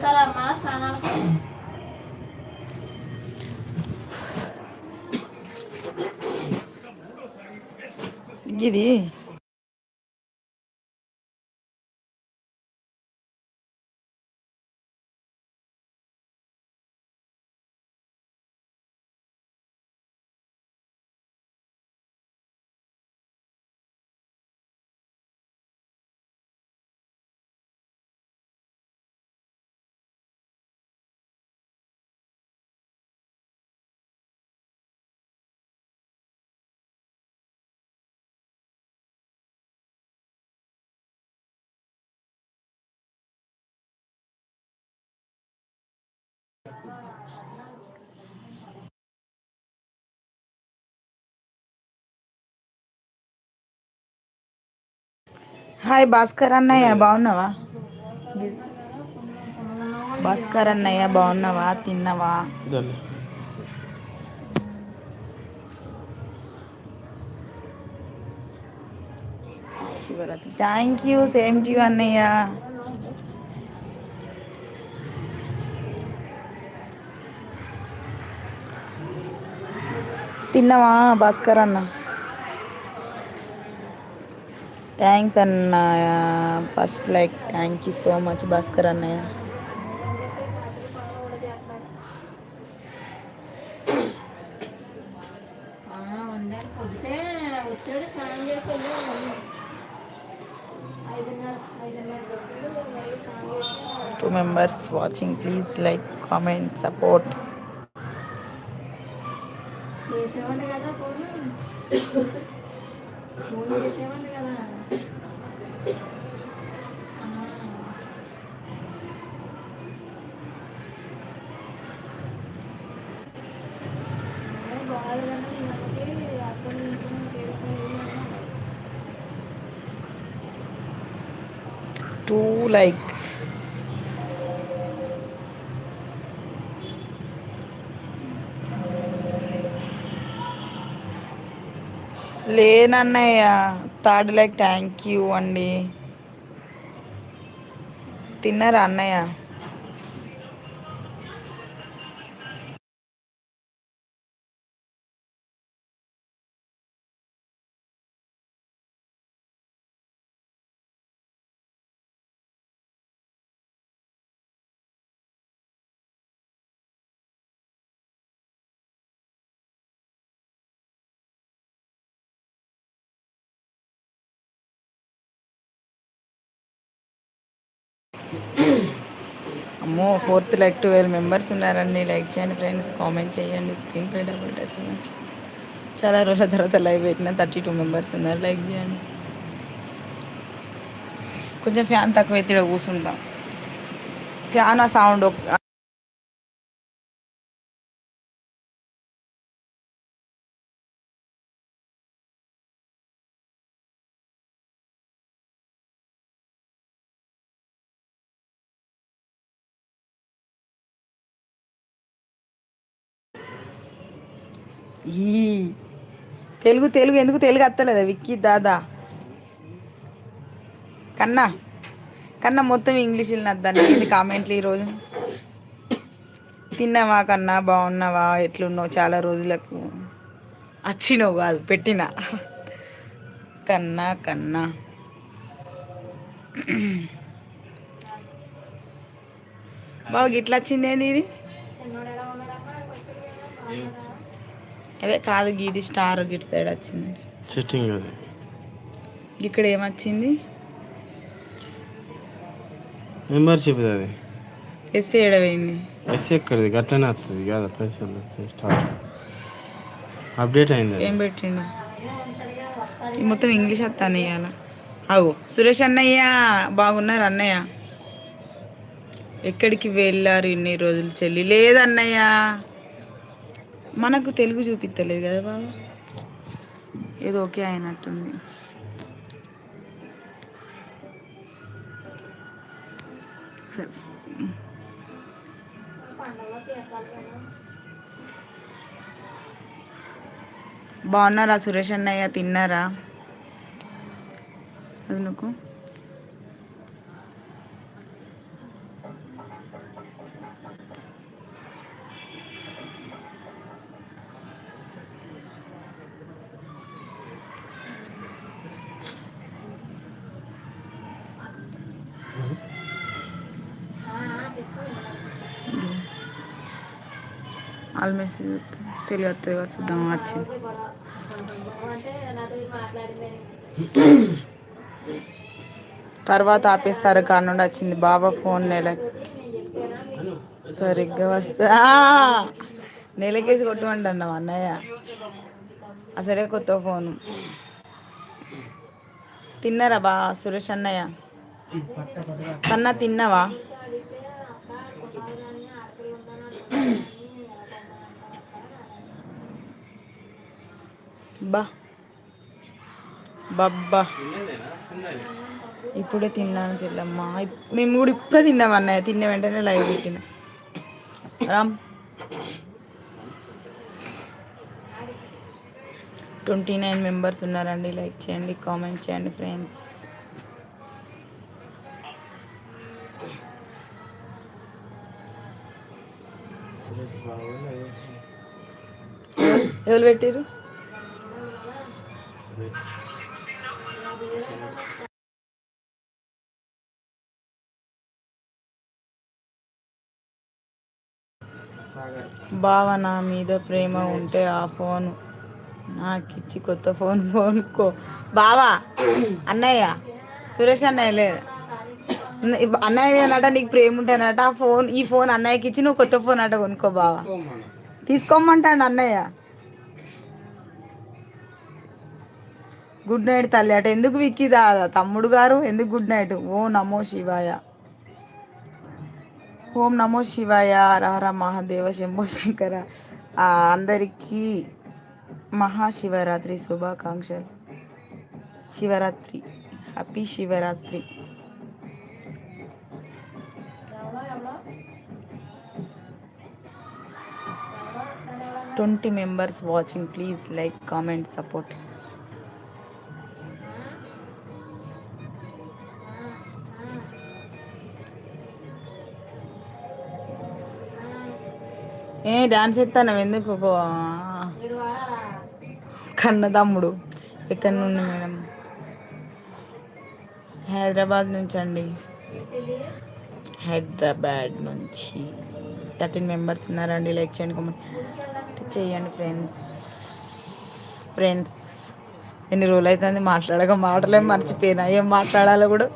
పోతారా అమ్మా స్నానానికి ఇది హాయ్ భాస్కర్ అన్నయ్య బాగున్నావా? భాస్కర్ అన్నయ్య బాగున్నావా? తిన్నావా? Shivaratri. Thank you same to you అన్నయ్య. తిన్నావా? భాస్కర్ అన్న. థ్యాంక్స్ అన్న. First like thank you so much Bhaskar అన్నయ్య. ఉండాలి పొద్దుటే వచ్చాడు స్నానం చేసి వెళ్ళాడు ఐదున్నర ఐదున్నర వచ్చాడు మళ్ళీ స్నానం చేసి two members watching please like comment support చేసేవాళ్ళు కదా ఫోన్ ఫోన్ చేసేవాళ్ళు లేనన్నయ్య థర్డ్ లైక్ థ్యాంక్ యూ అండి. తిన్నారా అన్నయ్య? అమ్మో ఫోర్త్ లైక్ ట్వెల్వ్ మెంబర్స్ ఉన్నారండి. లైక్ చేయండి ఫ్రెండ్స్ కామెంట్ చేయండి. స్క్రీన్ పై డబుల్ టచ్ చేయండి. చాలా రోజుల తర్వాత లైవ్ పెట్టిన థర్టీ టూ మెంబర్స్ ఉన్నారు. లైక్ చేయండి. కొంచెం ఫ్యాన్ తక్కువ అయితే కూర్చుంటాం. ఫ్యాన్ ఆ సౌండ్ ఈ. తెలుగు తెలుగు ఎందుకు తెలుగు అత్తలేదా? విక్కీ దాదా. కన్నా కన్నా మొత్తం ఇంగ్లీష్ నద్దాను ఇది కామెంట్లు ఈరోజు? తిన్నావా కన్నా? బాగున్నావా? ఎట్లున్నావు? చాలా రోజులకు వచ్చినావు కాదు పెట్టిన. కన్నా కన్నా. బాబు గిట్లా వచ్చింది ఏంది ఇది? చిన్నోడు ఎలా ఉన్నాడమ్మా? అదే కాదు గీది స్టార్ గిట్ సైడ్ వచ్చింది. సెట్టింగ్ అది. ఇక్కడ ఏమొచ్చింది? మెంబర్షిప్ అది. ఎస్ ఏడవైంది ఎస్ ఎక్కడిది? గట్లనే వస్తుంది కాదు పైసలు వచ్చే స్టార్ట్ అప్డేట్ అయింది. ఏం పెట్టిండు? ఈ మొత్తం ఇంగ్లీష్ వస్తాను ఇవాళ అవు సురేష్ అన్నయ్య బాగున్నారు అన్నయ్య? ఎక్కడికి వెళ్ళారు ఇన్ని రోజులు చెల్లి? లేదన్నయ్య. మనకు తెలుగు చూపిస్తలేదు కదా బాబా. ఏదో ఓకే అయినట్టుంది. సరే. బాగున్నారా సురేష్ అన్నయ్య? తిన్నారా? అది నువ్వు. మెసేజ్ తెలియదు వస్తుందాం వచ్చింది తర్వాత ఆపేస్తారు కాడ నుండి వచ్చింది. బాబా ఫోన్ నెలకి సరిగ్గా వస్తా. నెలకేసి నెలకేసి కొట్టమంటున్నావు అన్నయ్య. అసలే కొత్త ఫోను. తిన్నారా బా సురేష్ అన్నయ్య? కన్నా తిన్నావా? బా బబ్బా. ఇప్పుడే తిన్నాను చెల్లమ్మ. ఇప్- మేము కూడా ఇప్పుడే తిన్నాం అన్నయ్య. తిన్న వెంటనే లైవ్ పెట్టిన. రామ్. ట్వంటీ నైన్ మెంబర్స్ ఉన్నారండి. లైక్ చేయండి కామెంట్ చేయండి ఫ్రెండ్స్. ఎవరు పెట్టారు సాగర్ బావ నా మీద ప్రేమ ఉంటే ఆ ఫోన్. నాకు ఇచ్చి కొత్త ఫోన్ కొనుక్కో. బావా అన్నయ్య సురేష్ అన్నయ్య లేదు అన్నయ్య మీదనట నీకు ప్రేమ ఉంటేనట ఆ ఫోన్ ఈ ఫోన్ అన్నయ్యకి ఇచ్చి నువ్వు కొత్త ఫోన్ అట కొనుక్కో బావా. తీసుకోమంటాడు అన్నయ్య. గుడ్ నైట్ తల్లి. అట ఎందుకు విక్కి తమ్ముడు గారు ఎందుకు గుడ్ నైట్ ఓ నమో శివాయ. ఓం నమో శివాయ. హరహర మహాదేవ శంభో శంకర. అందరికీ మహాశివరాత్రి శుభాకాంక్షలు. Shivaratri. Happy Shivaratri. Twenty members watching please like comment support A dance ఎత్తాను ఎందుకు? పో- మీరు వాడారా కన్న తమ్ముడు ఎక్కడి నుండి మేడం. హైదరాబాద్ నుంచి అండి హైదరాబాద్ నుంచి. థర్టీన్ మెంబర్స్ ఉన్నారండి. లైక్ చేయండి కామెంట్. చేయండి ఫ్రెండ్స్. ఫ్రెండ్స్. ఎన్ని రోజులు అవుతుంది మాట్లాడక? మాటలే మర్చిపోయినా. ఏం మాట్లాడాలో కూడా.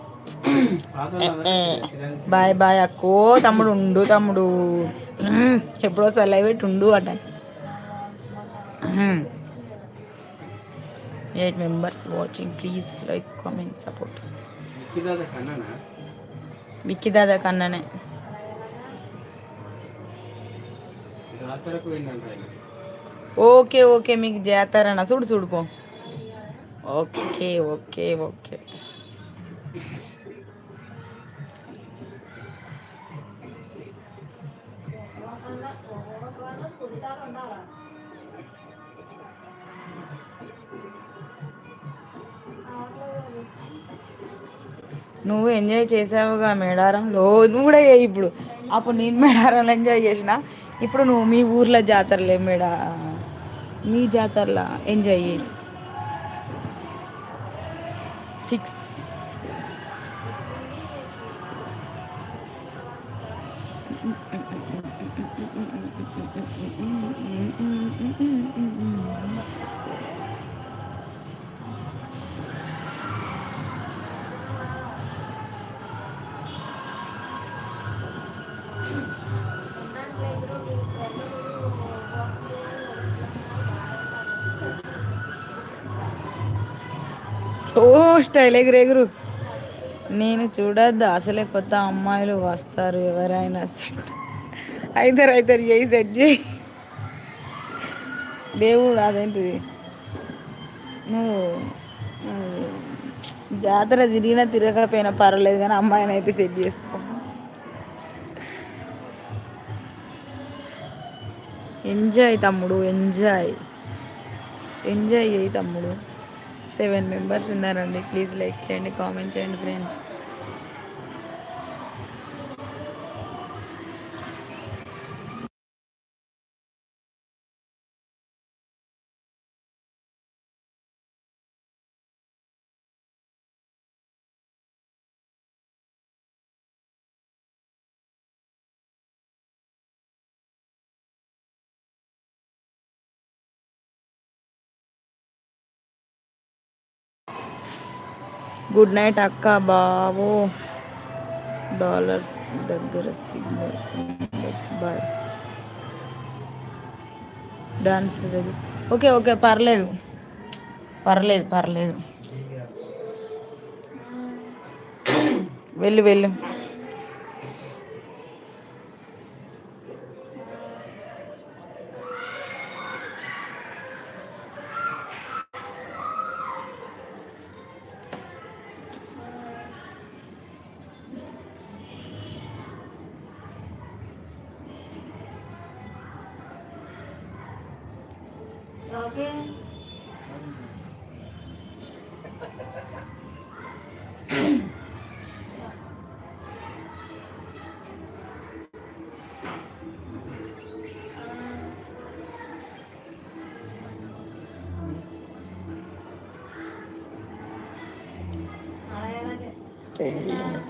బాయ్ బాయ్ అక్కో. తమ్ముడు ఉండు తమ్ముడు. మ్మ్. ఎప్పుడో సెలవు పెట్టి ఉండు అట eight members watching please like comment support Vicky దాదా కన్ననే. ఓకే ఓకే మీకు చేస్తారన్న చూడు చూడుకో ఓకే ఓకే ఓకే. ఉండాలా నువ్వు ఎంజాయ్ చేసావుగా మేడారంలో నువ్వు కూడా చేయి ఇప్పుడు. అప్పుడు నేను మేడారంలో ఎంజాయ్ చేసిన. ఇప్పుడు నువ్వు మీ ఊర్లో జాతరలే మేడా మీ జాతరలో ఎంజాయ్ చేయి. సిక్స్ ఓ స్టైల్ ఎగురు నేను చూడద్దు అసలే కొత్త అమ్మాయిలు వస్తారు ఎవరైనా సెట్ అయితారు అవుతారు చేయి సెట్ చేయి దేవుడు అదేంటిది నువ్వు నువ్వు జాతర తిరిగినా తిరగకపోయినా పర్వాలేదు కానీ అమ్మాయిని అయితే సెట్ చేసుకో. ఎంజాయ్ తమ్ముడు ఎంజాయ్ ఎంజాయ్ చేయి తమ్ముడు. సెవెన్ మెంబర్స్ ఉన్నారండి. ప్లీజ్ లైక్ చేయండి కామెంట్ చేయండి ఫ్రెండ్స్ గుడ్ నైట్ అక్క బాబు డాలర్స్ దగ్గర సిగ్నల్ బాయ్ డాన్స్ దగ్గర. ఓకే ఓకే పర్లేదు. పర్లేదు పర్లేదు. వెళ్ళు వెళ్ళు. 老公。嗯。拿来拿。对。